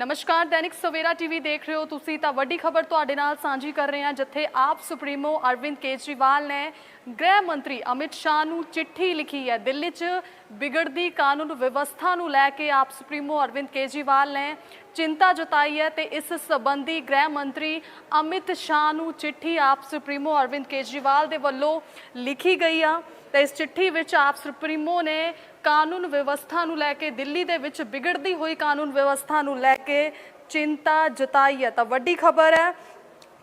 ਨਮਸਕਾਰ, ਦੈਨਿਕ ਸਵੇਰਾ ਟੀਵੀ ਦੇਖ ਰਹੇ ਹੋ ਤੁਸੀਂ ਤਾਂ ਵੱਡੀ ਖਬਰ ਤੁਹਾਡੇ ਨਾਲ ਸਾਂਝੀ ਕਰ ਰਹੇ ਹਾਂ, ਜਿੱਥੇ ਆਪ ਸੁਪਰੀਮੋ ਅਰਵਿੰਦ ਕੇਜਰੀਵਾਲ ਨੇ ਗ੍ਰਹਿ ਮੰਤਰੀ ਅਮਿਤ ਸ਼ਾਹ ਨੂੰ ਚਿੱਠੀ ਲਿਖੀ ਹੈ। ਦਿੱਲੀ 'ਚ ਵਿਗੜਦੀ ਕਾਨੂੰਨ ਵਿਵਸਥਾ ਨੂੰ ਲੈ ਕੇ ਆਪ ਸੁਪਰੀਮੋ ਅਰਵਿੰਦ ਕੇਜਰੀਵਾਲ ਨੇ ਚਿੰਤਾ ਜਤਾਈ ਹੈ ਤੇ ਇਸ ਸੰਬੰਧੀ ਗ੍ਰਹਿ ਮੰਤਰੀ ਅਮਿਤ ਸ਼ਾਹ ਨੂੰ ਚਿੱਠੀ ਆਪ ਸੁਪਰੀਮੋ ਅਰਵਿੰਦ ਕੇਜਰੀਵਾਲ ਦੇ ਵੱਲੋਂ ਲਿਖੀ ਗਈ ਆ। ਤੇ ਇਸ ਚਿੱਠੀ ਵਿੱਚ ਆਪ ਸੁਪਰੀਮੋ ਨੇ ਕਾਨੂੰਨ ਵਿਵਸਥਾ ਨੂੰ ਲੈ ਕੇ ਦਿੱਲੀ ਦੇ ਵਿੱਚ ਵਿਗੜਦੀ ਹੋਈ ਕਾਨੂੰਨ ਵਿਵਸਥਾ ਨੂੰ ਲੈ ਕੇ ਚਿੰਤਾ ਜਤਾਈ ਹੈ। ਤਾਂ ਵੱਡੀ ਖਬਰ ਹੈ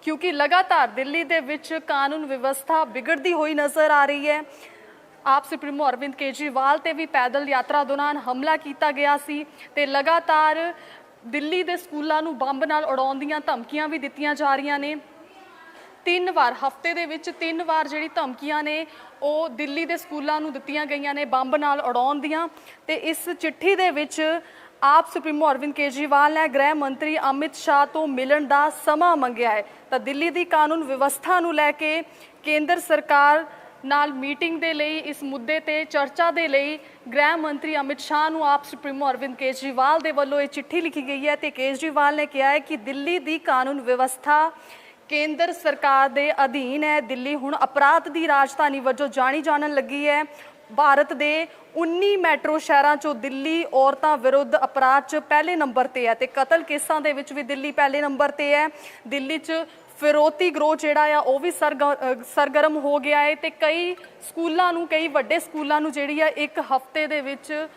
ਕਿਉਂਕਿ ਲਗਾਤਾਰ ਦਿੱਲੀ ਦੇ ਵਿੱਚ ਕਾਨੂੰਨ ਵਿਵਸਥਾ ਵਿਗੜਦੀ ਹੋਈ ਨਜ਼ਰ ਆ ਰਹੀ ਹੈ। ਆਪ ਸੁਪਰੀਮੋ ਅਰਵਿੰਦ ਕੇਜਰੀਵਾਲ ਤੇ ਵੀ ਪੈਦਲ ਯਾਤਰਾ ਦੌਰਾਨ ਹਮਲਾ ਕੀਤਾ ਗਿਆ ਸੀ ਤੇ ਲਗਾਤਾਰ ਦਿੱਲੀ ਦੇ ਸਕੂਲਾਂ ਨੂੰ ਬੰਬ ਨਾਲ ਉਡਾਉਣ ਦੀਆਂ ਧਮਕੀਆਂ ਵੀ ਦਿੱਤੀਆਂ ਜਾ ਰਹੀਆਂ ਨੇ। ਤਿੰਨ ਵਾਰ, ਹਫ਼ਤੇ ਦੇ ਵਿੱਚ ਤਿੰਨ ਵਾਰ ਜਿਹੜੀ ਧਮਕੀਆਂ ਨੇ, ਉਹ ਦਿੱਲੀ ਦੇ ਸਕੂਲਾਂ ਨੂੰ ਦਿੱਤੀਆਂ ਗਈਆਂ ਨੇ, ਬੰਬ ਨਾਲ ਉਡਾਉਣ ਦੀਆਂ। ਤੇ ਇਸ ਚਿੱਠੀ ਦੇ ਵਿੱਚ ਆਪ ਸੁਪਰੀਮੋ ਅਰਵਿੰਦ ਕੇਜਰੀਵਾਲ ਨੇ ਗ੍ਰਹਿ ਮੰਤਰੀ ਅਮਿਤ ਸ਼ਾਹ ਤੋਂ ਮਿਲਣ ਦਾ ਸਮਾਂ ਮੰਗਿਆ ਹੈ। ਤਾਂ ਦਿੱਲੀ ਦੀ ਕਾਨੂੰਨ ਵਿਵਸਥਾ ਨੂੰ ਲੈ ਕੇ ਕੇਂਦਰ ਸਰਕਾਰ ਨਾਲ ਮੀਟਿੰਗ ਦੇ ਲਈ, ਇਸ ਮੁੱਦੇ ਤੇ ਚਰਚਾ ਦੇ ਲਈ ਗ੍ਰਹਿ ਮੰਤਰੀ ਅਮਿਤ ਸ਼ਾਹ ਨੂੰ ਆਪ ਸੁਪਰੀਮੋ ਅਰਵਿੰਦ ਕੇਜਰੀਵਾਲ ਦੇ ਵੱਲੋਂ ਇਹ ਚਿੱਠੀ ਲਿਖੀ ਗਈ ਹੈ। ਤੇ ਕੇਜਰੀਵਾਲ ਨੇ ਕਿਹਾ ਹੈ ਕਿ ਦਿੱਲੀ ਦੀ ਕਾਨੂੰਨ ਵਿਵਸਥਾ ਕੇਂਦਰ ਸਰਕਾਰ ਦੇ ਅਧੀਨ ਹੈ ਦਿੱਲੀ। ਹੁਣ ਅਪਰਾਧ ਦੀ ਰਾਜਧਾਨੀ ਵਜੋਂ ਜਾਣੀ ਜਾਣਨ ਲੱਗੀ ਹੈ। ਭਾਰਤ ਦੇ 19 ਮੈਟਰੋ ਸ਼ਹਿਰਾਂ ਚੋਂ ਦਿੱਲੀ ਔਰਤਾਂ ਵਿਰੁੱਧ ਅਪਰਾਧ 'ਚ ਪਹਿਲੇ ਨੰਬਰ ਤੇ ਹੈ ਤੇ ਕਤਲ ਕੇਸਾਂ ਦੇ ਵਿੱਚ ਵੀ ਦਿੱਲੀ ਪਹਿਲੇ ਨੰਬਰ ਤੇ ਹੈ। ਦਿੱਲੀ 'ਚ ਫਿਰੋਤੀ ਗਰੋਹ ਜਿਹੜਾ ਆ, ਉਹ ਵੀ ਸਰਗ- ਸਰਗਰਮ ਹੋ ਗਿਆ ਹੈ ਤੇ ਕਈ ਸਕੂਲਾਂ ਨੂੰ, ਕਈ ਵੱਡੇ ਸਕੂਲਾਂ ਨੂੰ ਜਿਹੜੀ ਆ, ਇੱਕ ਹਫ਼ਤੇ ਦੇ ਵਿੱਚ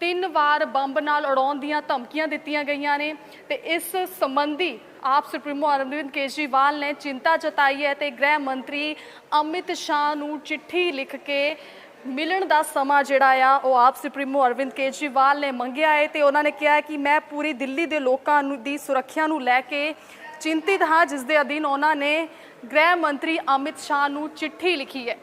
ਤਿੰਨ ਵਾਰ ਬੰਬ ਨਾਲ ਉਡਾਉਣ ਦੀਆਂ ਧਮਕੀਆਂ ਦਿੱਤੀਆਂ ਗਈਆਂ ਨੇ ਤੇ ਇਸ ਸੰਬੰਧੀ ਆਪ ਸੁਪਰੀਮੋ ਅਰਵਿੰਦ ਕੇਜਰੀਵਾਲ ਨੇ ਚਿੰਤਾ ਜਤਾਈ ਹੈ ਤੇ ਗ੍ਰਹਿ ਮੰਤਰੀ ਅਮਿਤ ਸ਼ਾਹ ਨੂੰ ਚਿੱਠੀ ਲਿਖ ਕੇ ਮਿਲਣ ਦਾ ਸਮਾਂ ਜਿਹੜਾ ਆ, ਉਹ ਆਪ ਸੁਪਰੀਮੋ ਅਰਵਿੰਦ ਕੇਜਰੀਵਾਲ ਨੇ ਮੰਗਿਆ ਹੈ ਤੇ ਉਹਨਾਂ ਨੇ ਕਿਹਾ ਕਿ ਮੈਂ ਪੂਰੀ ਦਿੱਲੀ ਦੇ ਲੋਕਾਂ ਨੂੰ, ਦੀ ਸੁਰੱਖਿਆ ਨੂੰ ਲੈ ਕੇ ਚਿੰਤਿਤ ਹਾਂ, ਜਿਸ ਦੇ ਅਧੀਨ ਉਹਨਾਂ ਨੇ ਗ੍ਰਹਿ ਮੰਤਰੀ ਅਮਿਤ ਸ਼ਾਹ ਨੂੰ ਚਿੱਠੀ ਲਿਖੀ ਹੈ।